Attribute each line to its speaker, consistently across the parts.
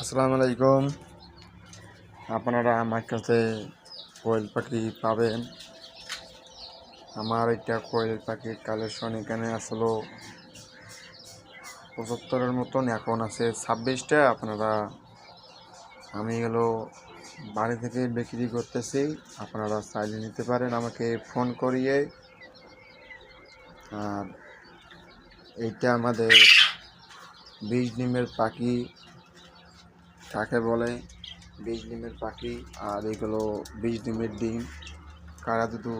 Speaker 1: আসসালামু আলাইকুম। আপনারা আমার কাছে কোয়েল পাখি পাবেন। আমার এটা কোয়েল পাখির কালেকশন এখানে আসলো পঁচাত্তরের মতন, এখন আছে ছাব্বিশটা। আপনারা, আমি এগুলো বাড়ি থেকে বিক্রি করতেছি। আপনারা চাইলে নিতে পারেন আমাকে ফোন করিয়ে। আর এইটা আমাদের বীজ ডিমের পাখি কাকে বলে বীজ ডিমের পাখি আর এগুলো বীজ ডিমের ডিম। কারা দুটো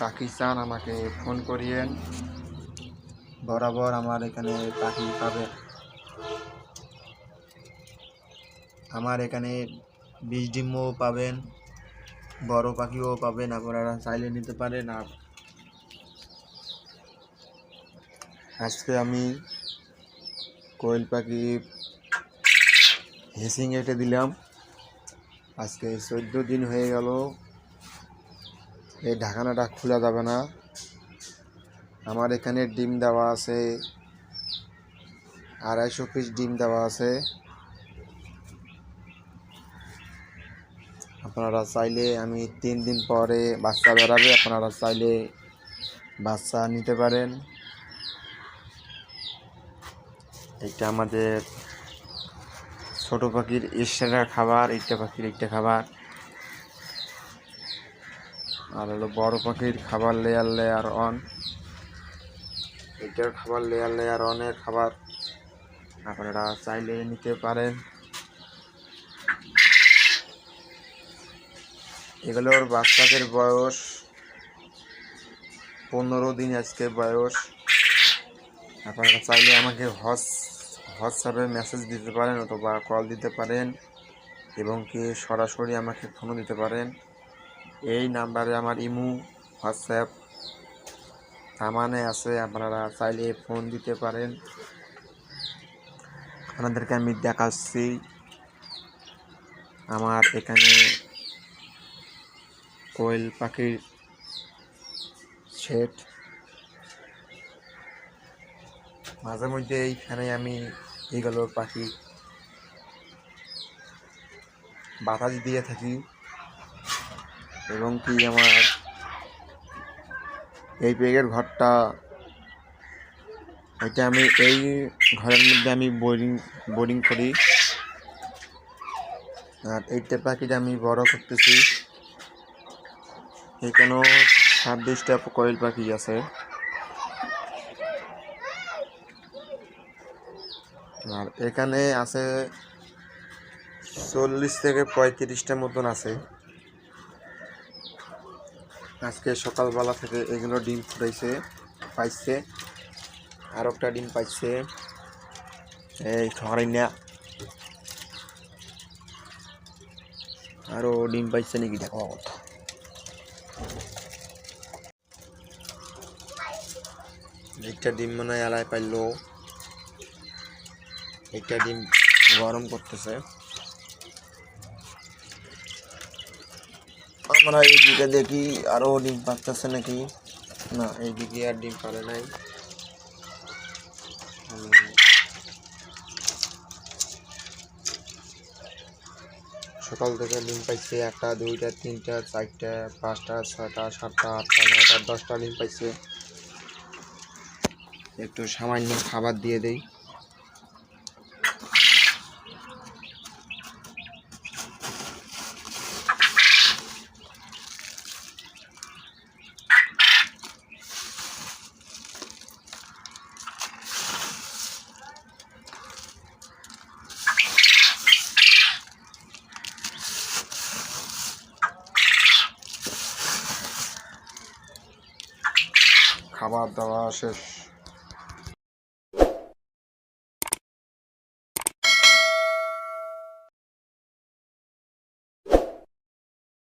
Speaker 1: পাখি চান আমাকে ফোন করিয়েন। বরাবর আমার এখানে পাখি পাবে। আমার এখানে বীজ ডিমও পাবেন, বড় পাখিও পাবেন, আপনারা চাইলে নিতে পারেন। আর আজকে আমি কোয়েল পাখি হেসিং এটে দিলাম। আজকে চোদ্দ দিন হয়ে গেল। এই ঢাকানাটা খোলা যাবে না। আমার এখানে ডিম দেওয়া আছে। আড়াইশো পিস ডিম দেওয়া আছে। আপনারা চাইলে আমি তিন দিন পরে বাচ্চা বেরাবে আপনারা চাইলে বাচ্চা নিতে পারেন। এটা আমাদের ছোট পাখির এক্সট্রা খাবার এইটা পাখির একটা খাবার। আর হলো বড় পাখির খাবার লেয়ার লেয়ার অন এইটার খাবার লেয়ার লেয়ার অনের খাবার। আপনারা চাইলে নিতে পারেন। এগুলোর বাচ্চাদের বয়স পনেরো দিন আজকে বয়স। আপনারা চাইলে আমাকে হস হোয়াটসঅ্যাপে মেসেজ দিতে পারেন অথবা কল দিতে পারেন এবং কি সরাসরি আমাকে ফোনও দিতে পারেন। এই নাম্বারে আমার ইমু, হোয়াটসঅ্যাপ সামানে আছে, আপনারা চাইলে ফোন দিতে পারেন। আপনাদেরকে আমি দেখাচ্ছি। আমার এখানে কোয়েল পাখির সেট। মাঝে মধ্যে এইখানে আমি এগুলোর পাখি বাতাস দিয়ে থাকি। এবং কি আমার এই পেগের ঘরটা, এটা আমি এই ঘরের মধ্যে আমি বোরিং বোরিং করি। আর এইটা পাখিটা আমি বড় করতেছি। এখানেও ছাব্বিশটা কোয়েল পাখি আছে। আর এখানে আছে চল্লিশ থেকে পঁয়ত্রিশটা মতন আছে। আজকে সকালবেলা থেকে এগুলো ডিম ফুটাইছে, পাইছে। আর একটা ডিম পাইছে এই খাওয়াই না আরও ডিম পাইছে নাকি দেখো কথা একটা ডিম মনে হয় আলায় পাইলো। একটা ডিম গরম করতেছে। আমরা এইদিকে দেখি আরও ডিম পাকতেছে নাকি? না, এইদিকে আর ডিম পারে নাই। সকাল থেকে ডিম পাইছে একটা, দুইটা, তিনটা, চারটা, পাঁচটা, ছয়টা, সাতটা, আটটা, নয়টা, দশটা ডিম পাইছে। একটু সামান্য খাবার দিয়ে দেই। খাবার দাবার শেষ।